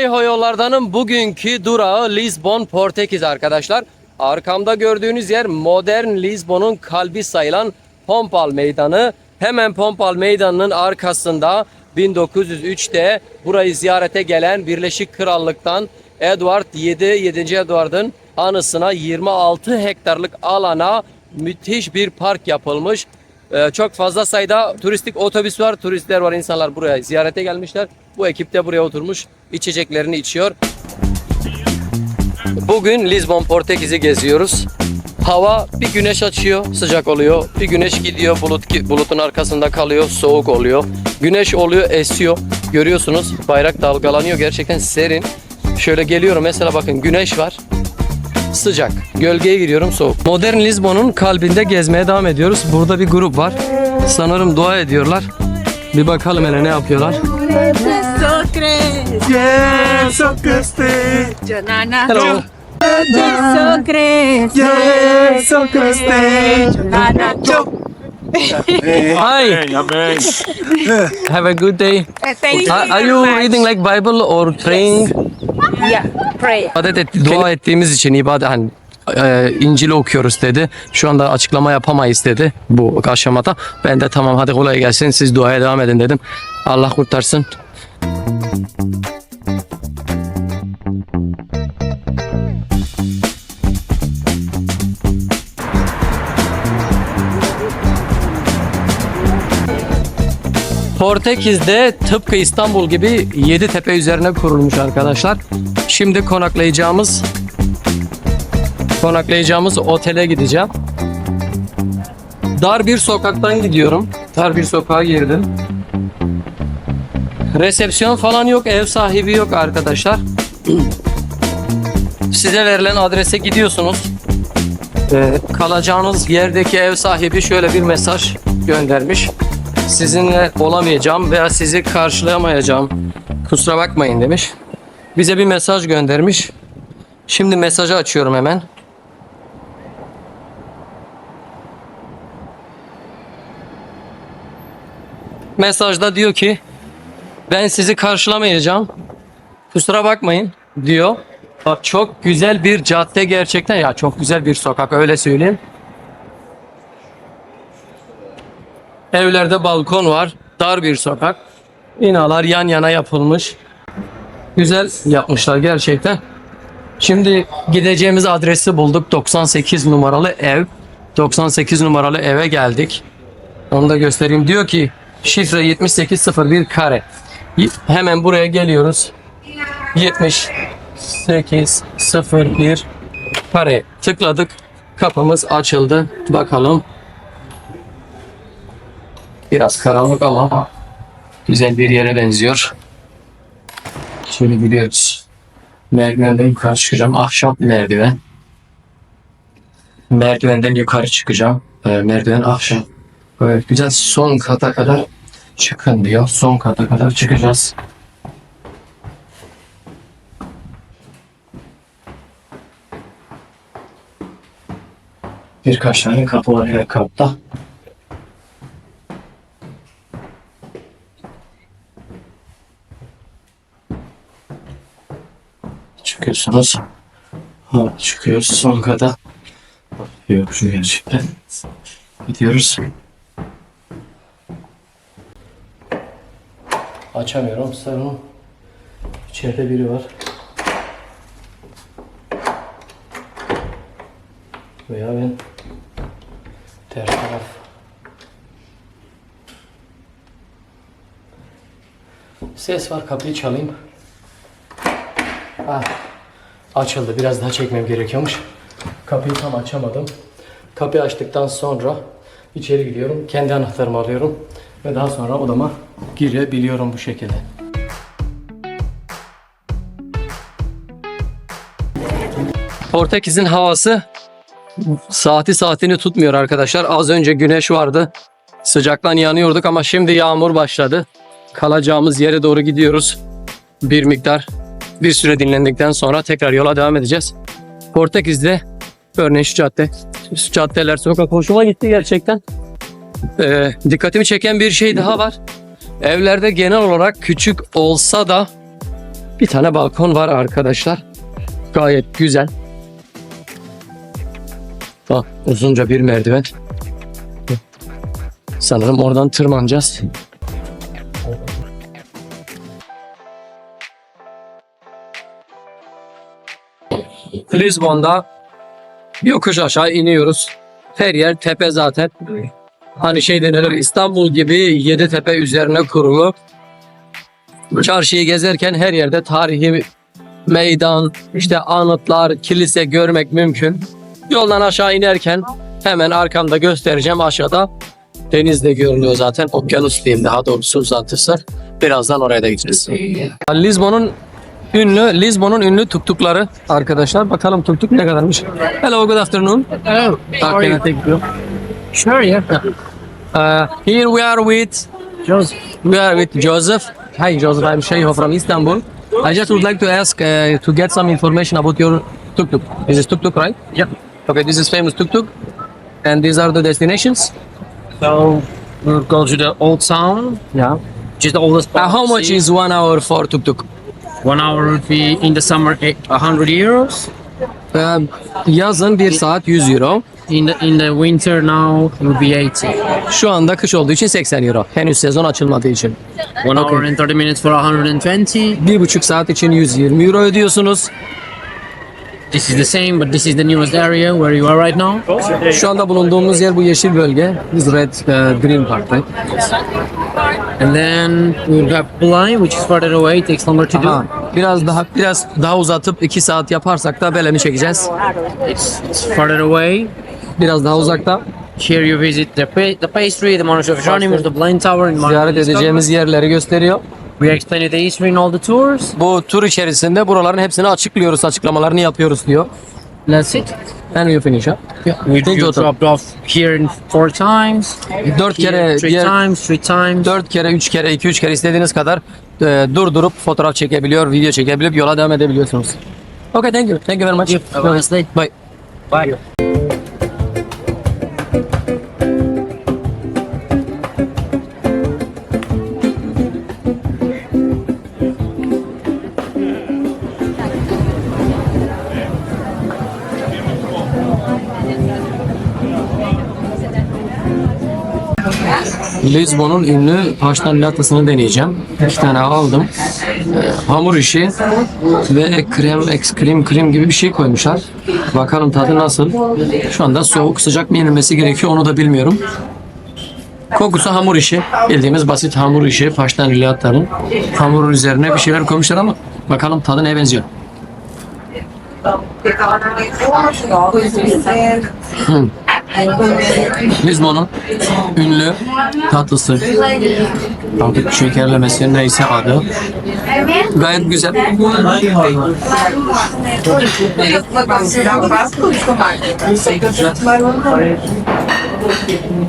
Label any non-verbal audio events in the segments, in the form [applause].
Şeyho yollardanın bugünkü durağı Lisbon Portekiz arkadaşlar. Arkamda gördüğünüz yer modern Lisbon'un kalbi sayılan Pompal Meydanı. Hemen Pompal Meydanı'nın arkasında 1903'te burayı ziyarete gelen Birleşik Krallık'tan Edward 7. 7. Edward'ın anısına 26 hektarlık alana müthiş bir park yapılmış. Ee, çok fazla sayıda turistik otobüs var, turistler var, insanlar buraya ziyarete gelmişler. Bu ekip de buraya oturmuş, içeceklerini içiyor. Bugün Lisbon Portekiz'i geziyoruz. Hava bir güneş açıyor, sıcak oluyor. Bir güneş gidiyor, bulut bulutun arkasında kalıyor, soğuk oluyor. Güneş oluyor, esiyor. Görüyorsunuz bayrak dalgalanıyor. Gerçekten serin. Şöyle geliyorum mesela bakın güneş var. Sıcak. Gölgeye giriyorum soğuk. Modern Lisbon'un kalbinde gezmeye devam ediyoruz. Burada bir grup var. Sanırım dua ediyorlar. Bir bakalım hele ne yapıyorlar. Hello. Hi. Amen. Have a good day. Thank you. Are are you reading like Bible or praying? Yeah, pray. İbadet etti, dua ettiğimiz için ibadet hani e, İncil'i okuyoruz dedi. Şu anda açıklama yapamayız dedi bu aşamada. Ben de tamam hadi kolay gelsin siz duaya devam edin dedim. Allah kurtarsın. Portekiz'de tıpkı İstanbul gibi 7 tepe üzerine kurulmuş arkadaşlar. Şimdi konaklayacağımız konaklayacağımız otele gideceğim. Dar bir sokaktan gidiyorum. Dar bir sokağa girdim. Resepsiyon falan yok, ev sahibi yok arkadaşlar. [clears throat] Size verilen adrese gidiyorsunuz. Ee, kalacağınız yerdeki ev sahibi şöyle bir mesaj göndermiş. Sizinle olamayacağım veya sizi karşılayamayacağım. Kusura bakmayın demiş. Bize bir mesaj göndermiş. Şimdi mesajı açıyorum hemen. Mesajda diyor ki ben sizi karşılamayacağım. Kusura bakmayın diyor. Bak çok güzel bir cadde gerçekten ya çok güzel bir sokak öyle söyleyeyim. Evlerde balkon var. Dar bir sokak. Binalar yan yana yapılmış. Güzel yapmışlar gerçekten. Şimdi gideceğimiz adresi bulduk. 98 numaralı ev. 98 numaralı eve geldik. Onu da göstereyim. Diyor ki şifre 7801 kare. Hemen buraya geliyoruz. 7801 kare. Tıkladık. Kapımız açıldı. Bakalım. Biraz karanlık ama güzel bir yere benziyor. Şöyle gidiyoruz. Merdivenden yukarı çıkacağım. Ahşap merdiven. Merdivenden yukarı çıkacağım. Ee, merdiven ahşap. Evet, güzel son kata kadar çıkın diyor. Son kata kadar çıkacağız. Birkaç tane kapı var her katta. Çıkıyorsunuz. Ha, çıkıyoruz son kata. Yok şu gerçekten. Gidiyoruz. Açamıyorum sarımı. İçeride biri var. Veya ben ters taraf. Ses var kapıyı çalayım. Ah, açıldı. Biraz daha çekmem gerekiyormuş. Kapıyı tam açamadım. Kapıyı açtıktan sonra içeri gidiyorum. Kendi anahtarımı alıyorum. Ve daha sonra odama girebiliyorum bu şekilde. Portekiz'in havası saati saatini tutmuyor arkadaşlar. Az önce güneş vardı. Sıcaktan yanıyorduk ama şimdi yağmur başladı. Kalacağımız yere doğru gidiyoruz. Bir miktar bir süre dinlendikten sonra tekrar yola devam edeceğiz. Portekiz'de örneğin şu cadde, şu caddeler, sokak hoşuma gitti gerçekten. Ee, dikkatimi çeken bir şey daha var. Evlerde genel olarak küçük olsa da Bir tane balkon var arkadaşlar. Gayet güzel. Bak uzunca bir merdiven. Sanırım oradan tırmanacağız. Lisbon'da yokuş aşağı iniyoruz. Her yer tepe zaten. Hani şey denilir İstanbul gibi yedi tepe üzerine kurulu. Çarşıyı gezerken her yerde tarihi meydan, işte anıtlar, kilise görmek mümkün. Yoldan aşağı inerken hemen arkamda göstereceğim aşağıda deniz de görünüyor zaten. Okyanus diyeyim daha doğrusu uzantısı. Birazdan oraya da gideceğiz. Lizbon'un ünlü Lizbon'un ünlü tuktukları arkadaşlar. Bakalım tuktuk ne kadarmış. Hello, good afternoon. Hello. How can I take you? Sure, yeah. Uh, here we are with Joseph. we are with Joseph. Hi Joseph, I'm Sheikh from Istanbul. I just would like to ask uh, to get some information about your tuk-tuk. This is tuk-tuk, right? Yep. Okay, this is famous tuk-tuk. And these are the destinations? So we'll go to the old town, Yeah. is the oldest Uh, part. how of the much is one hour for tuk-tuk? One hour would be in the summer eight, 100 euros. Uh, yazın 1 saat 100 euro. In the in the winter now it would be 80. Şu anda kış olduğu için 80 euro. Henüz sezon açılmadığı için. One Okay. hour and 30 minutes for 120. Bir buçuk saat için 120 euro ödüyorsunuz. This is the same, but this is the newest area where you are right now. Şu anda bulunduğumuz yer bu yeşil bölge. This red uh, green part, right? And then we will have Bulai, which is further away. Takes longer to do. Aha, biraz daha biraz daha uzatıp 2 saat yaparsak da Belem'i çekeceğiz. It's, it's further away. Biraz daha uzakta Here you visit the pa- the pastry, the Monastery of Jeronimos, the Blind Tower, and ziyaret edeceğimiz yerleri gösteriyor. We explain the history in all the tours. Bu tur içerisinde buraların hepsini açıklıyoruz, açıklamalarını yapıyoruz diyor. That's it. And you finish up. We Thank you dropped off here in four times. Dört Here kere, three yer, times, three times. dört kere, üç kere, iki üç kere istediğiniz kadar e, durdurup fotoğraf çekebiliyor, video çekebilip yola devam edebiliyorsunuz. Okay, thank you. Thank you very much. Have a nice day. Bye. Bye. Lisbon'un ünlü paştan latasını deneyeceğim. İki tane aldım. Ee, hamur işi ve krem, ex krem gibi bir şey koymuşlar. Bakalım tadı nasıl. Şu anda soğuk sıcak mı yenilmesi gerekiyor onu da bilmiyorum. Kokusu hamur işi. Bildiğimiz basit hamur işi. Paştan lilatların. Hamurun üzerine bir şeyler koymuşlar ama bakalım tadı neye benziyor. Hmm. Lisbon'un ünlü tatlısı. Artık şekerlemesi neyse adı. Gayet güzel.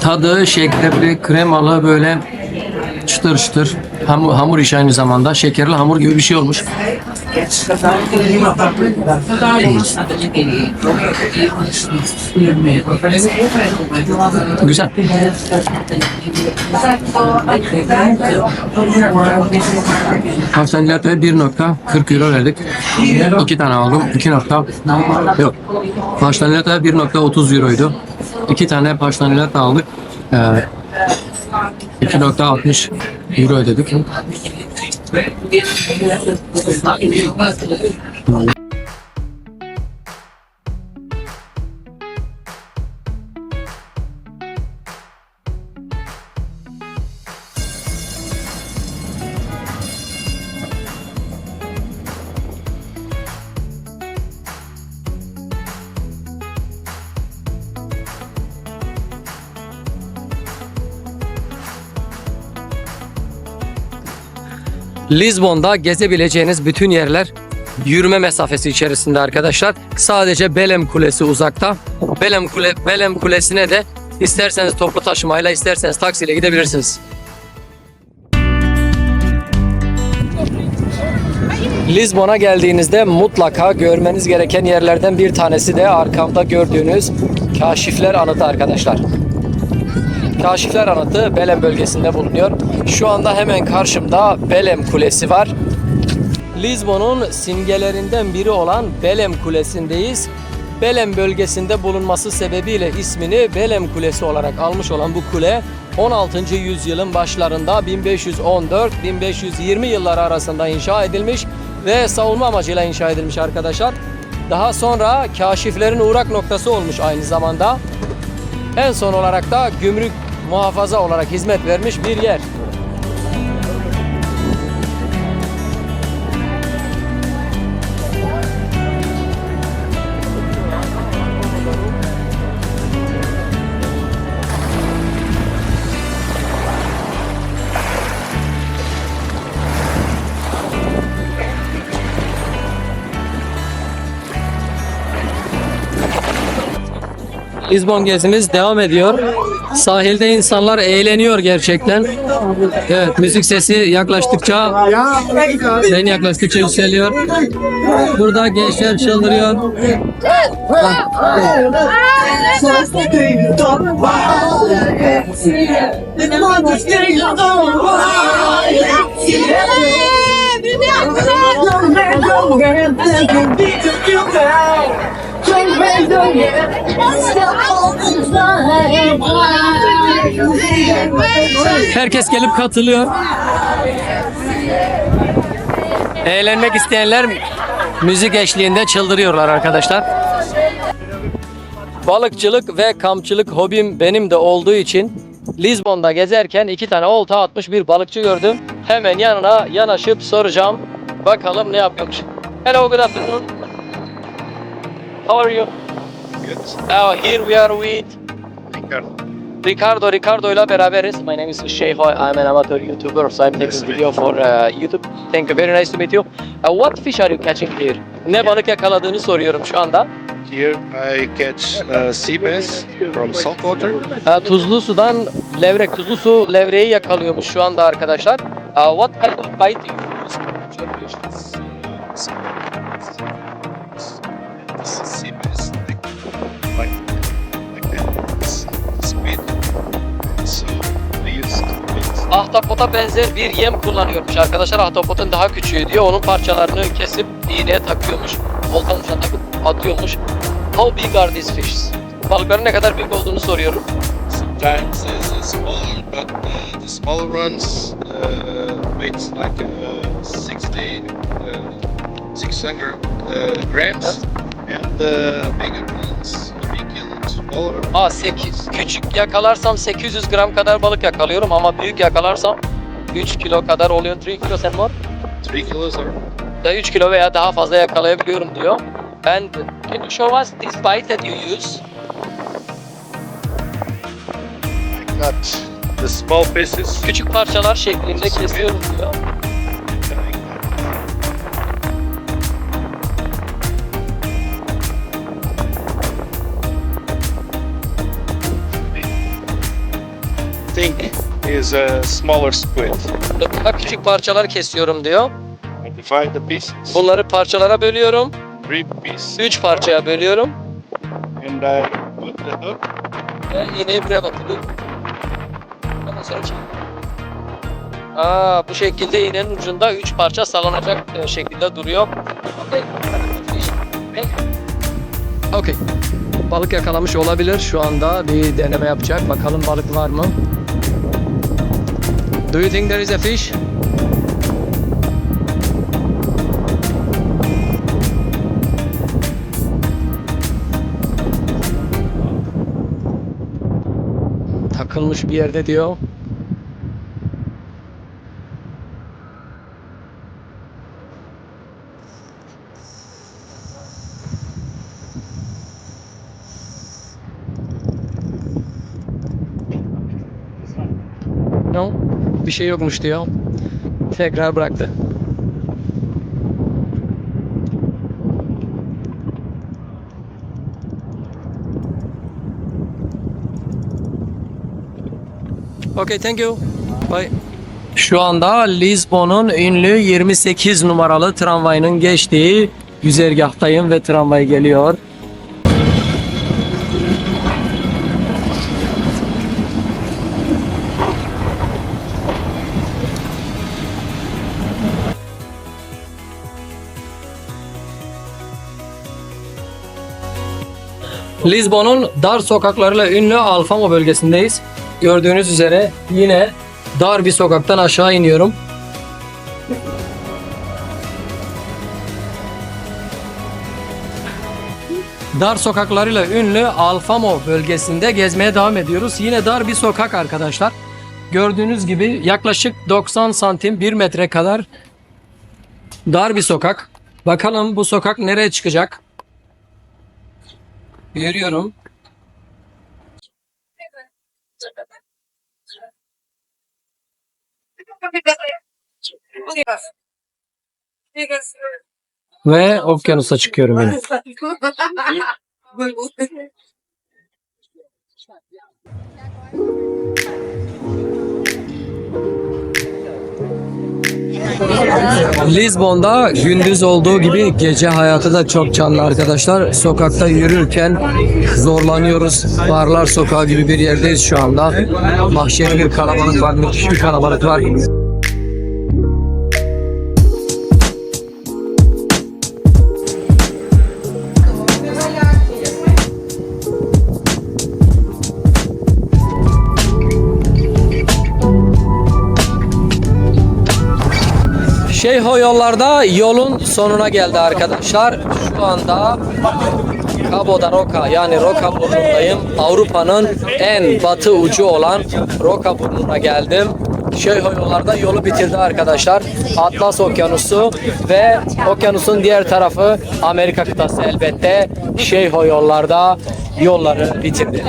Tadı şekerli, kremalı böyle çıtır çıtır. Hamur, hamur işi aynı zamanda. Şekerli hamur gibi bir şey olmuş. Güzel. Haftan latte 1.40 euro verdik. İki tane aldım. 2 nokta yok. Paştan latte 1.30 euroydu. İki tane latte aldık. Ee, 2.60 euro ödedik. Mm -hmm. Lizbon'da gezebileceğiniz bütün yerler yürüme mesafesi içerisinde arkadaşlar. Sadece Belem Kulesi uzakta. Belem Kule Belem Kulesi'ne de isterseniz toplu taşımayla isterseniz taksiyle gidebilirsiniz. Lizbon'a geldiğinizde mutlaka görmeniz gereken yerlerden bir tanesi de arkamda gördüğünüz Kaşifler Anıtı arkadaşlar. Kaşifler Anıtı Belem bölgesinde bulunuyor. Şu anda hemen karşımda Belem Kulesi var. Lizbon'un simgelerinden biri olan Belem Kulesi'ndeyiz. Belem bölgesinde bulunması sebebiyle ismini Belem Kulesi olarak almış olan bu kule 16. yüzyılın başlarında 1514-1520 yılları arasında inşa edilmiş ve savunma amacıyla inşa edilmiş arkadaşlar. Daha sonra kaşiflerin uğrak noktası olmuş aynı zamanda. En son olarak da gümrük muhafaza olarak hizmet vermiş bir yer. Lizbon gezimiz devam ediyor. Sahilde insanlar eğleniyor gerçekten. Evet, müzik sesi yaklaştıkça ben yaklaştıkça yükseliyor. Burada gençler çıldırıyor. Herkes gelip katılıyor. Eğlenmek isteyenler müzik eşliğinde çıldırıyorlar arkadaşlar. Balıkçılık ve kampçılık hobim benim de olduğu için Lizbon'da gezerken iki tane olta atmış bir balıkçı gördüm. Hemen yanına yanaşıp soracağım. Bakalım ne yapıyormuş. Hello, good afternoon. How are you? Good. Uh, here we are with Ricardo. Ricardo. Ricardo ile beraberiz. My name is Şeyho. I'm an amateur YouTuber, so I'm taking video for uh, YouTube. Thank you. Very nice to meet you. Uh, what fish are you catching here? Ne balık yakaladığını soruyorum şu anda. Here I catch uh, sea bass from saltwater. Uh, tuzlu sudan levrek, tuzlu su levreği yakalıyormuş şu anda arkadaşlar. Uh, what kind of bite do you use? Ahtapota benzer bir yem kullanıyormuş arkadaşlar. Ahtapotun daha küçüğü diyor. Onun parçalarını kesip iğneye takıyormuş. Volkanın ucuna takıp atıyormuş. How big are these fish? Balıkların ne kadar büyük olduğunu soruyorum. Sometimes it's smaller, but uh, the smaller ones uh, weight like uh, 60, uh, 600 uh, grams, and the bigger ones, big smaller, Aa 8. Küçük yakalarsam 800 gram kadar balık yakalıyorum ama büyük yakalarsam 3 kilo kadar oluyor. 3 kilo sen var. 3 kilos or Da 3 kilo veya daha fazla yakalayabiliyorum diyor. And can you show us this bite that you use? I cut the small pieces. Küçük parçalar şeklinde kesiyorum diyor. İs a smaller squid. Daha küçük parçalar kesiyorum diyor. I divide the pieces, Bunları parçalara bölüyorum. three pieces, 3 parçaya bölüyorum. and I put the hook. Ve iğneyi buraya batırıyorum. Ondan sonra. Aa, bu şekilde iğnenin ucunda 3 parça sallanacak e, şekilde duruyor. Okey. Okey. Balık yakalamış olabilir. Şu anda bir deneme yapacak. Bakalım balık var mı? Do you think there is a fish? Takılmış bir yerde diyor. No, bir şey yokmuş diyor. Tekrar bıraktı. Okay, thank you. Bye. Şu anda Lisbon'un ünlü 28 numaralı tramvayının geçtiği güzergahtayım ve tramvay geliyor. Lisbon'un dar sokaklarıyla ünlü Alfama bölgesindeyiz. Gördüğünüz üzere yine dar bir sokaktan aşağı iniyorum. Dar sokaklarıyla ünlü Alfamo bölgesinde gezmeye devam ediyoruz. Yine dar bir sokak arkadaşlar. Gördüğünüz gibi yaklaşık 90 santim 1 metre kadar dar bir sokak. Bakalım bu sokak nereye çıkacak? Yürüyorum. Ve okyanusa çıkıyorum yine. [laughs] Lizbon'da gündüz olduğu gibi gece hayatı da çok canlı arkadaşlar. Sokakta yürürken zorlanıyoruz. Barlar sokağı gibi bir yerdeyiz şu anda. Mahşeri bir kalabalık var, müthiş bir kalabalık var. Şeyho yollarda yolun sonuna geldi arkadaşlar. Şu anda Cabo da Roca yani Roca burnundayım. Avrupa'nın en batı ucu olan Roca burnuna geldim. Şeyho yollarda yolu bitirdi arkadaşlar. Atlas Okyanusu ve okyanusun diğer tarafı Amerika kıtası elbette. Şeyho yollarda yolları bitirdi.